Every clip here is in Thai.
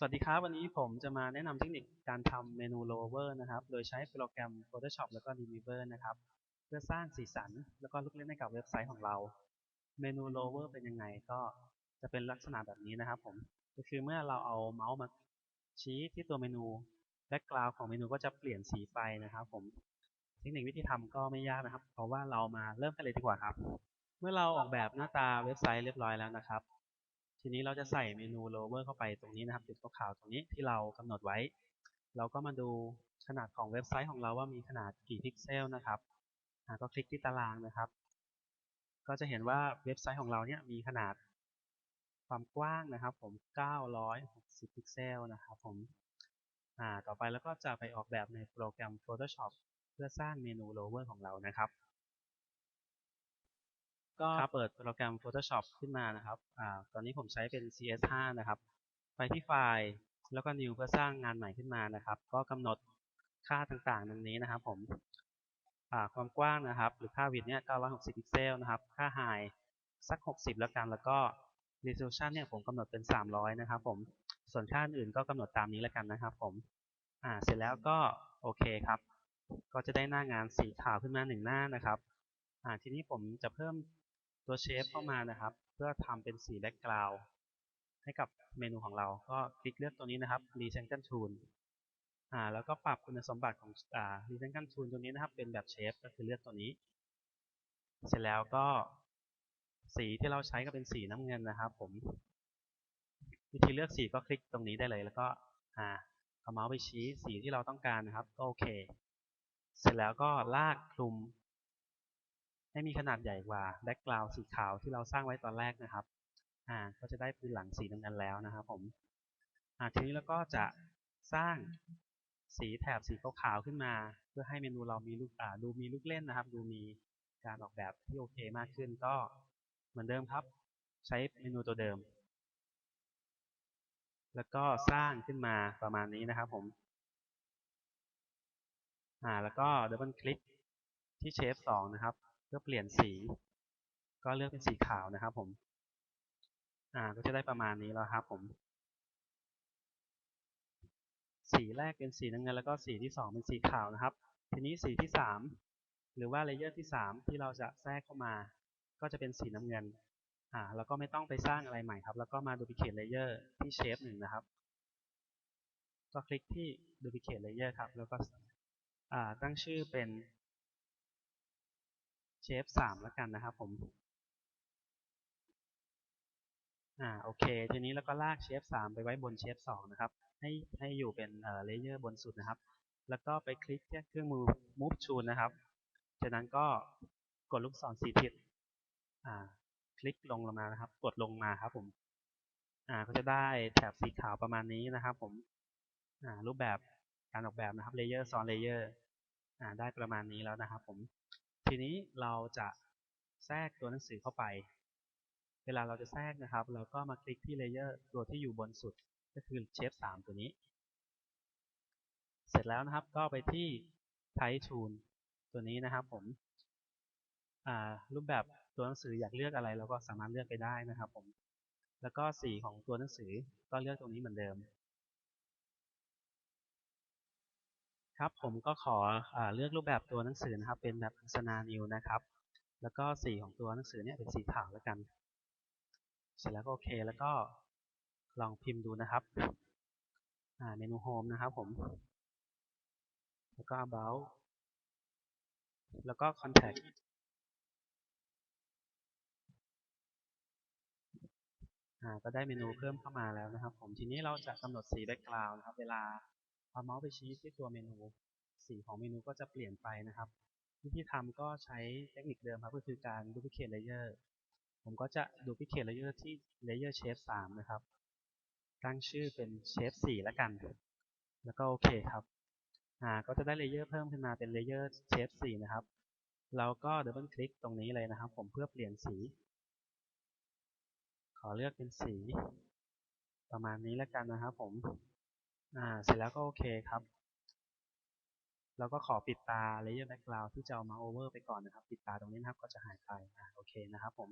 สวัสดีครับ วันนี้ผมจะมาแนะนำเทคนิคการทำเมนู lower นะครับ โดยใช้โปรแกรม Photoshop แล้วก็ Dreamweaver นะครับ เพื่อสร้างสีสันแล้วก็ลูกเล่นให้กับเว็บไซต์ของเรา เมนู lower เป็นยังไงก็จะเป็นลักษณะแบบนี้นะครับผมก็คือเมื่อเราเอาเมาส์มาชี้ที่ตัวเมนูแบ็กกราวของเมนูก็จะเปลี่ยนสีไปนะครับผมเทคนิควิธีทำก็ไม่ยากนะครับ เพราะว่าเรามาเริ่มกันเลยดีกว่าครับ เมื่อเราออกแบบหน้าตาเว็บไซต์เรียบร้อยแล้วนะครับ ทีนี้เราจะใส่เมนู lower เข้าไปตรงนี้นะครับจุดขาวๆตรงนี้ที่เรากำหนดไว้ เราก็มาดูขนาดของเว็บไซต์ของเราว่ามีขนาดกี่พิกเซลนะครับก็คลิกที่ตารางนะครับ ก็จะเห็นว่าเว็บไซต์ของเราเนี่ยมีขนาดความกว้างนะครับ ผม 960 พิกเซลนะครับ ผมอ่าต่อไปแล้วก็จะไปออกแบบในโปรแกรม Photoshop เพื่อสร้างเมนู lower ของเรานะครับ ก็เปิดโปรแกรม Photoshop ขึ้นมานะครับอ่าตอนนี้ผมใช้เป็น CS5 นะครับ ไปที่ไฟล์แล้วก็ New เพื่อสร้างงานใหม่ขึ้นมานะครับ ก็กำหนดค่าต่างๆดังนี้นะครับ ผมอ่าความกว้างนะครับ หรือค่าวิดเนี่ย960 พิกเซลนะครับ ค่า High สัก 60 แล้วกัน แล้วก็ Resolution เนี่ยผมกำหนดเป็น 300 นะครับ ผม ส่วนค่าอื่นก็กำหนดตามนี้แล้วกันนะครับ ผม อ่า เสร็จแล้วก็โอเคครับ ก็จะได้หน้างานสีขาวขึ้นมาหนึ่งหน้านะครับ อ่า ทีนี้ผมจะเพิ่ม ตัวเชฟเข้ามานะครับ เพื่อทำเป็นสีแบ็กกราวด์ให้กับเมนูของเรา ก็คลิกเลือกตัวนี้นะครับ Rectangle Tool อ่าแล้วก็ปรับคุณสมบัติของอ่า Rectangle Tool ตัวนี้นะครับ เป็นแบบเชฟก็คือเลือกตัวนี้ เสร็จแล้วก็สีที่เราใช้ก็เป็นสีน้ำเงินนะครับ ผม วิธีเลือกสีก็คลิกตรงนี้ได้เลย แล้วก็อ่าเอาเมาส์ไปชี้สีที่เราต้องการนะครับ ก็โอเค เสร็จแล้วก็ลากคลุม ให้มีขนาดใหญ่กว่าแบ็กกราวด์สีขาวที่เราสร้างไว้ตอนแรกนะครับ อ่า ก็จะได้พื้นหลังสีน้ำเงินแล้วนะครับผม อ่า ทีนี้เราก็จะสร้างสีแถบสีขาวๆขึ้นมา เพื่อให้เมนูเรามีลูกอ่าดูมีลูกเล่นนะครับ ดูมีการออกแบบที่โอเคมากขึ้นก็เหมือนเดิมครับ ใช้เมนูตัวเดิม แล้วก็สร้างขึ้นมาประมาณนี้นะครับผมอ่าแล้วก็ดับเบิลคลิกที่เชฟสองนะครับ เพื่อเปลี่ยนสี ก็เลือกเป็นสีขาวนะครับผม อ่า ก็จะได้ประมาณนี้แล้วครับผม สีแรกเป็นสีน้ำเงินแล้วก็สีที่สองเป็นสีขาวนะครับ ทีนี้สีที่สามหรือว่าเลเยอร์ที่สามที่เราจะแทรกเข้ามา ก็จะเป็นสีน้ำเงิน อ่า แล้วก็ไม่ต้องไปสร้างอะไรใหม่ครับ แล้วก็มา duplicate layer ที่เชฟหนึ่งนะครับ ก็คลิกที่ duplicate layer ครับ แล้วก็อ่าตั้งชื่อเป็น ชฟสามแล้วกันนะครับผม อ่าโอเค ทีนี้เราก็ลากเชฟสามไปไว้บนเชฟสองนะครับ ให้ให้อยู่เป็นเอ่อเลเยอร์บนสุดนะครับ แล้วก็ไปคลิกที่เครื่องมือ move tool นะครับ จากนั้นก็กดลูกศรสีทิศ อ่า คลิกลงลงมานะครับ กดลงมาครับผม อ่า ก็จะได้แถบสีขาวประมาณนี้นะครับ ผม อ่า รูปแบบการออกแบบนะครับ เลเยอร์ซ้อนเลเยอร์ อ่า ได้ประมาณนี้แล้วนะครับผม ทีนี้เราจะแทรกตัวหนังสือเข้าไป เวลาเราจะแทรกนะครับ เราก็มาคลิกที่เลเยอร์ตัวที่อยู่บนสุดก็คือเชฟ3ตัวนี้ เสร็จแล้วนะครับก็ไปที่ Type Tool ตัวนี้นะครับผมรูปแบบตัวหนังสืออยากเลือกอะไรเราก็สามารถเลือกไปได้นะครับผม แล้วก็สีของตัวหนังสือก็เลือกตรงนี้เหมือนเดิม ครับผมก็ขออเลือกรูปแบบตัวหนังสือนะครับ เป็นแบบสนานิวนะครับ แล้วก็สีของตัวหนังสือเนี่ยเป็นสีขาวแล้วกัน เสร็จแล้วก็โอเคแล้วก็ลองพิมพ์ดูนะครับเมนูโฮมนะครับผม แล้วก็ about แล้วก็ contact อ่าก็ได้เมนูเพิ่มเข้ามาแล้วนะครับ ผมทีนี้เราจะกำหนดสีแบ็กกราวด์นะครับ เวลา อเมาส์ไปชี้ที่ตัวเมนู สีของเมนูก็จะเปลี่ยนไปนะครับ วิธีทำก็ใช้เทคนิคเดิมครับก็คือการ duplicate layer ผมก็จะ duplicate layer ที่ layer shape 3 นะครับ ตั้งชื่อเป็น shape 4แล้วกัน แล้วก็โอเคครับอ่าก็จะได้ layer เพิ่มขึ้นมาเป็น layer shape 4นะครับเราก็ดับเบิลคลิกตรงนี้เลยนะครับ ผมเพื่อเปลี่ยนสี ขอเลือกเป็นสี ประมาณนี้แล้วกันนะครับผม อ่า เสร็จแล้วก็โอเคครับ เราก็ขอปิดตา layer background ที่จะเอามา over ไปก่อนนะครับ ปิดตาตรงนี้นะครับก็จะหายไปอ่าโอเคนะครับผม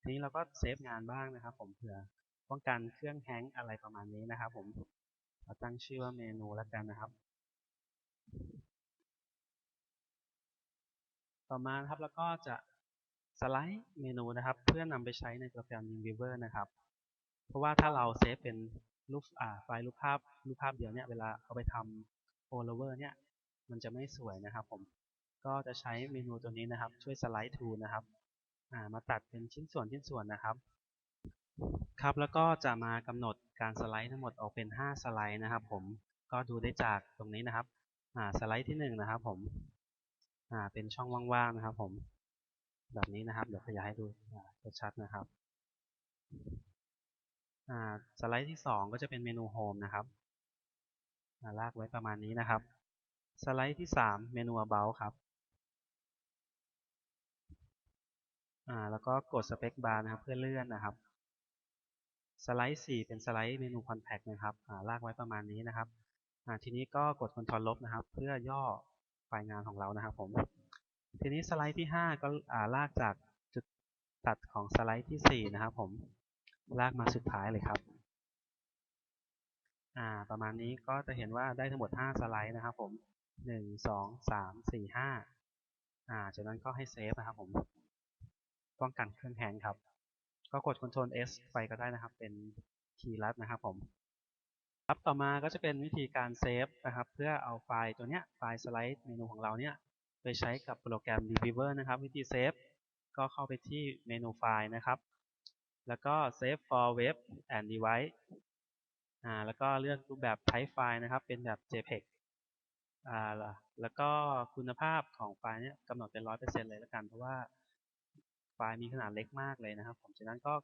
ทีนี้เราก็เซฟงานบ้างนะครับผมเผื่อป้องกันเครื่องแฮงก์อะไรประมาณนี้นะครับผมเราตั้งชื่อว่าเมนูแล้วกันนะครับ ต่อมาครับแล้วก็จะสไลด์เมนูนะครับ เพื่อนำไปใช้ในโปรแกรม Dreamweaver นะครับ เพราะว่าถ้าเราเซฟเป็น รูปอ่าไฟล์รูปภาพรูปภาพเดียวเนี่ยเวลาเอาไปทำ follower เนี่ยมันจะไม่สวยนะครับผมก็จะใช้เมนูตัวนี้นะครับ ช่วยสไลด์ to นะครับอ่ามาตัดเป็นชิ้นส่วนชิ้นส่วนนะครับ ครับแล้วก็จะมากำหนดการสไลด์ทั้งหมดออกเป็น 5 สไลด์นะครับ ผมก็ดูได้จากตรงนี้นะครับอ่าสไลด์ที่1นะครับ ผมอ่าเป็นช่องว่างๆนะครับ ผมแบบนี้นะครับเดี๋ยวขยายให้ดูชัดๆนะครับ สไลด์ที่ 2 ก็จะเป็นเมนูโฮมนะครับลากไว้ประมาณนี้นะครับ สไลด์ที่ 3 เมนู about ครับอ่าแล้วก็กดสเปคบาร์นะครับเพื่อเลื่อนนะครับ สไลด์ 4 เป็นสไลด์เมนู Contact นะครับอ่าลากไว้ประมาณนี้นะครับอ่าทีนี้ก็กด Ctrl ลบนะครับ เพื่อย่อไฟล์งานของเรานะครับผมทีนี้สไลด์ที่ 5 ก็อ่าลากจากจุดตัดของสไลด์ที่ 4 นะครับผม ลากมาสุดท้ายเลยครับ อ่า ประมาณนี้ก็จะเห็นว่าได้ทั้งหมด 5 สไลด์นะครับผม1 2 3 4 5อ่า จากนั้นก็ให้เซฟนะครับผมป้องกันเครื่องแฮงครับ ก็กด Ctrl S ไปก็ได้นะครับ เป็นคีย์ลัดนะครับผมครับต่อมาก็จะเป็นวิธีการเซฟนะครับ เพื่อเอาไฟล์ตัวเนี้ยไฟล์สไลด์เมนูของเราเนี้ยไปใช้กับโปรแกรม Dreamweaver นะครับ วิธีเซฟก็เข้าไปที่เมนูไฟล์นะครับ แล้วก็ Save for Web and Device อ่าแล้วก็เลือกรูปแบบ Type File นะครับ เป็นแบบ JPEG อ่าแล้วก็คุณภาพของไฟล์เนี้ยกำหนดเป็น 100%เลยแล้วกัน เพราะว่าไฟล์มีขนาดเล็กมากเลยนะครับ ผมจากนั้นก็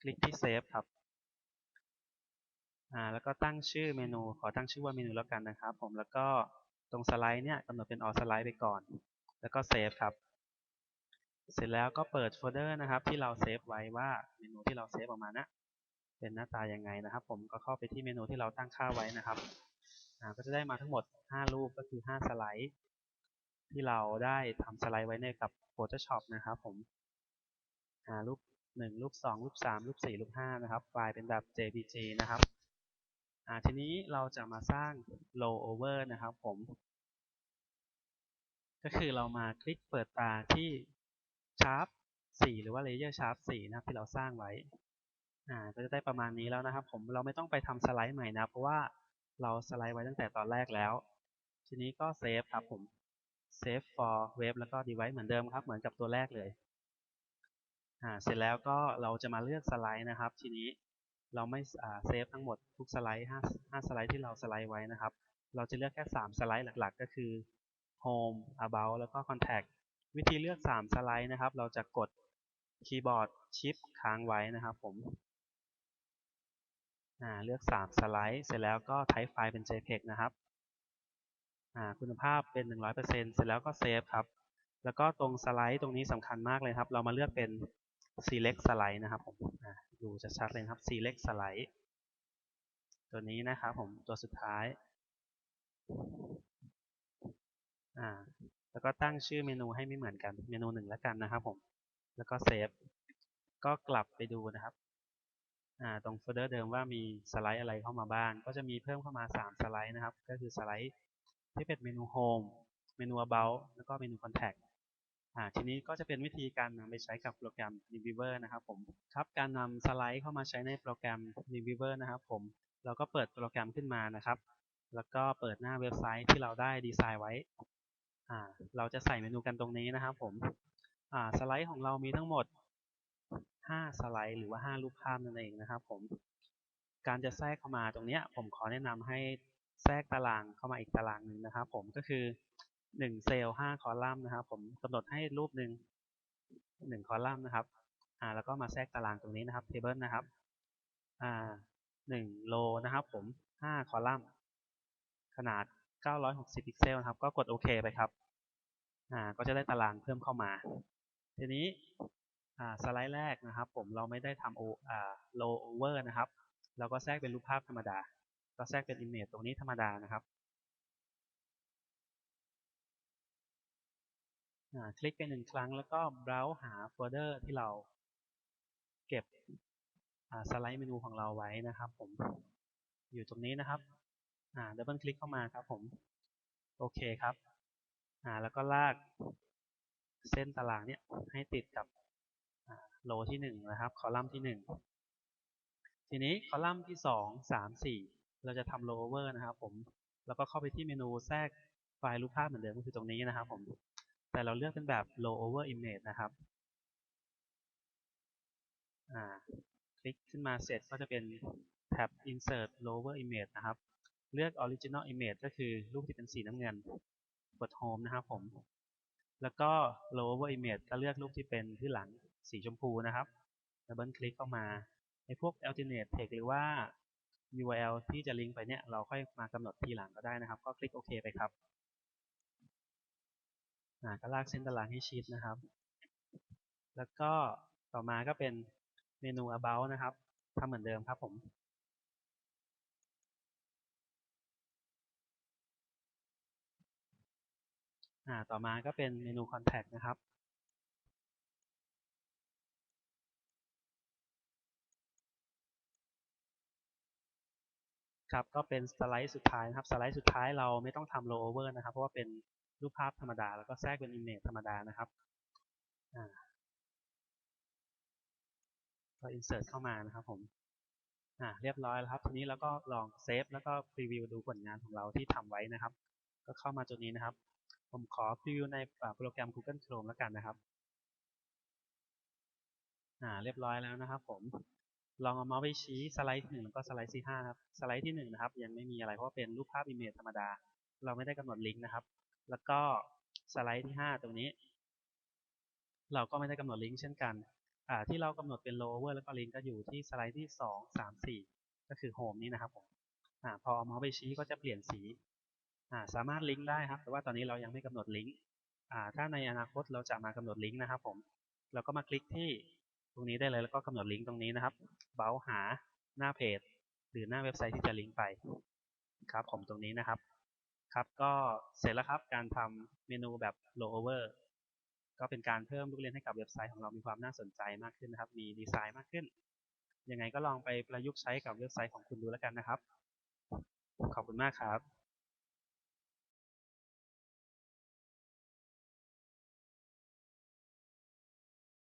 คลิกที่ Save ครับอ่าแล้วก็ตั้งชื่อเมนู ขอตั้งชื่อว่าเมนูแล้วกันนะครับ ผมแล้วก็ตรงสไลด์เนี่ยกำหนดเป็น all slide ไปก่อน แล้วก็ Save ครับ เสร็จแล้วก็เปิดโฟลเดอร์นะครับ ที่เราเซฟไว้ว่าเมนูที่เราเซฟออกมานะเป็นหน้าตายังไงนะครับ ผมก็เข้าไปที่เมนูที่เราตั้งค่าไว้นะครับอ่าก็จะได้มาทั้งหมด 5 รูปก็คือ 5 สไลด์ ที่เราได้ทำสไลด์ไว้ในกับ Photoshop นะครับผมอ่ารูป 1 รูป 2 รูป 3 รูป 4 รูป 5 นะครับไฟล์เป็นแบบ JPG นะครับอ่าทีนี้เราจะมาสร้าง roll over นะครับผม ก็คือเรามาคลิกเปิดตาที่ Sharp 4หรือว่า Layer Sharp 4นะครับที่เราสร้างไว้อ่าก็จะได้ประมาณนี้แล้วนะครับ ผมเราไม่ต้องไปทำสไลด์ใหม่นะ เพราะว่าเราสไลด์ไว้ตั้งแต่ตอนแรกแล้ว ทีนี้ก็เซฟครับผม save for web แล้วก็ device เหมือนเดิมครับ เหมือนกับตัวแรกเลยอ่าเสร็จแล้วก็เราจะมาเลือกสไลด์นะครับ ทีนี้เราไม่เซฟทั้งหมดทุกสไลด์5 5สไลด์ที่เราสไลด์ไว้นะครับ เราจะเลือกแค่ 3 สไลด์หลักๆ ก็คือ home about แล้วก็ contact วิธีเลือก 3 สไลด์นะครับ เราจะกดคีย์บอร์ดชิปค้างไว้นะครับผมเลือก 3 สไลด์ เสร็จแล้วก็ type ไฟล์เป็น JPEG นะครับคุณภาพเป็น 100%เสร็จแล้วก็เซฟครับ แล้วก็ตรงสไลด์ตรงนี้สำคัญมากเลยครับ เรามาเลือกเป็น select slide นะครับผมดูชัดๆเลยครับ select slide ตัวนี้นะครับผมตัวสุดท้าย แล้วก็ตั้งชื่อเมนูให้ไม่เหมือนกัน เมนูหนึ่งแล้วกันนะครับผม แล้วก็เซฟ ก็กลับไปดูนะครับ ตรงโฟลเดอร์เดิมว่ามีสไลด์อะไรเข้ามาบ้าง ก็จะมีเพิ่มเข้ามา 3 สไลด์นะครับ ก็คือสไลด์ที่เป็นเมนู Home เมนู About แล้วก็เมนู Contact อ่าทีนี้ก็จะเป็นวิธีการนำไปใช้กับโปรแกรม Dreamweaver นะครับผม ครับการนำสไลด์เข้ามาใช้ในโปรแกรม Dreamweaver นะครับผม เราก็เปิดโปรแกรมขึ้นมานะครับ แล้วก็เปิดหน้าเว็บไซต์ที่เราได้ดีไซน์ไว้ อ่าเราจะใส่เมนูกันตรงนี้นะครับผมอ่าสไลด์ของเรามีทั้งหมด 5 สไลด์หรือว่า 5 รูปภาพนั่นเองนะครับผมการจะแทรกเข้ามาตรงนี้ผมขอแนะนำให้แทรกตารางเข้ามาอีกตารางหนึ่งนะครับผมก็คือ 1 เซลล์ 5 คอลัมน์นะครับผมกำหนดให้รูปหนึ่ง1 คอลัมน์นะครับอ่าแล้วก็มาแทรกตารางตรงนี้นะครับเทเบิลนะครับอ่า1โลนะครับผม 5 คอลัมน์ ขนาด 960 พิกเซลนะครับ ก็กดโอเคไปครับ อ่า ก็จะได้ตารางเพิ่มเข้ามา ทีนี้ อ่า สไลด์แรกนะครับ ผมเราไม่ได้ทำโอ อ่า low over นะครับ เราก็แทรกเป็นรูปภาพธรรมดา ก็แทรกเป็น image ตรงนี้ธรรมดานะครับคลิกไปหนึ่งครั้งแล้วก็ browse หาโฟลเดอร์ที่เราเก็บ อ่า สไลด์เมนูของเราไว้นะครับ ผม อยู่ตรงนี้นะครับ อ่าดับเบิลคลิกเข้ามาครับผม โอเคครับ อ่า แล้วก็ลากเส้นตารางเนี้ยให้ติดกับโลที่หนึ่งนะครับ คอลัมน์ที่หนึ่งทีนี้คอลัมน์ที่สองสามสี่เราจะทำโลเวอร์นะครับผมแล้วก็เข้าไปที่เมนูแทรกไฟล์รูปภาพเหมือนเดิมก็คือตรงนี้นะครับผมแต่เราเลือกเป็นแบบ low over image นะครับคลิกขึ้นมาเสร็จก็จะเป็นแท็บ insert lower image นะครับ เลือก original image ก็คือรูปที่เป็นสีน้ำเงิน กด home นะครับผม แล้วก็ lower image ก็เลือกรูปที่เป็นที่หลังสีชมพูนะครับดับเบิลคลิกเข้ามาในพวก alternate text หรือว่า URL ที่จะลิงก์ไปเนี่ย เราค่อยมากำหนดทีหลังก็ได้นะครับ ก็คลิกโอเคไปครับก็ลากเส้นตารางให้ชิดนะครับ แล้วก็ต่อมาก็เป็นเมนู about นะครับทำเหมือนเดิมครับผม อ่า ต่อมาก็เป็นเมนู contact นะครับครับก็เป็นสไลด์สุดท้ายนะครับสไลด์สุดท้ายเราไม่ต้องทำ roll over นะครับ เพราะว่าเป็นรูปภาพธรรมดา แล้วก็แทรกเป็น image ธรรมดานะครับอ่าก็ insert เข้ามานะครับผมอ่าเรียบร้อยแล้วครับ ทีนี้เราก็ลองเซฟแล้วก็พรีวิวดูผลงานของเราที่ทำไว้นะครับ ก็เข้ามาตัวนี้นะครับ ผมขอพรีวิวในโปรแกรม Google Chrome แล้วกันนะครับ อ่า เรียบร้อยแล้วนะครับผม ลองเอาเมาส์ไปชี้สไลด์ที่หนึ่งแล้วก็สไลด์ที่ห้าครับ สไลด์ที่หนึ่งนะครับ ยังไม่มีอะไรเพราะเป็นรูปภาพ image ธรรมดา เราไม่ได้กำหนดลิงก์นะครับ แล้วก็สไลด์ที่ห้าตรงนี้ เราก็ไม่ได้กำหนดลิงก์เช่นกัน อ่า ที่เรากำหนดเป็น lower แล้วก็ลิงก์ก็อยู่ที่สไลด์ที่สองสามสี่ก็คือ home นี้นะครับผม อ่า พอเอาเมาส์ไปชี้ก็จะเปลี่ยนสี สามารถลิงก์ได้ครับ แต่ว่าตอนนี้เรายังไม่กำหนดลิงก์ถ้าในอนาคตเราจะมากำหนดลิงก์นะครับผม เราก็มาคลิกที่ตรงนี้ได้เลยแล้วก็กำหนดลิงก์ตรงนี้นะครับ เบราว์หาหน้าเพจ หรือหน้าเว็บไซต์ที่จะลิงก์ไปครับผมตรงนี้นะครับ ครับก็เสร็จแล้วครับการทำเมนูแบบ roll over ก็เป็นการเพิ่มลูกเล่นให้กับเว็บไซต์ของเรามีความน่าสนใจมากขึ้นนะครับ มีดีไซน์มากขึ้น ยังไงก็ลองไปประยุกต์ใช้กับเว็บไซต์ของคุณดูแล้วกันนะครับ ขอบคุณมากครับ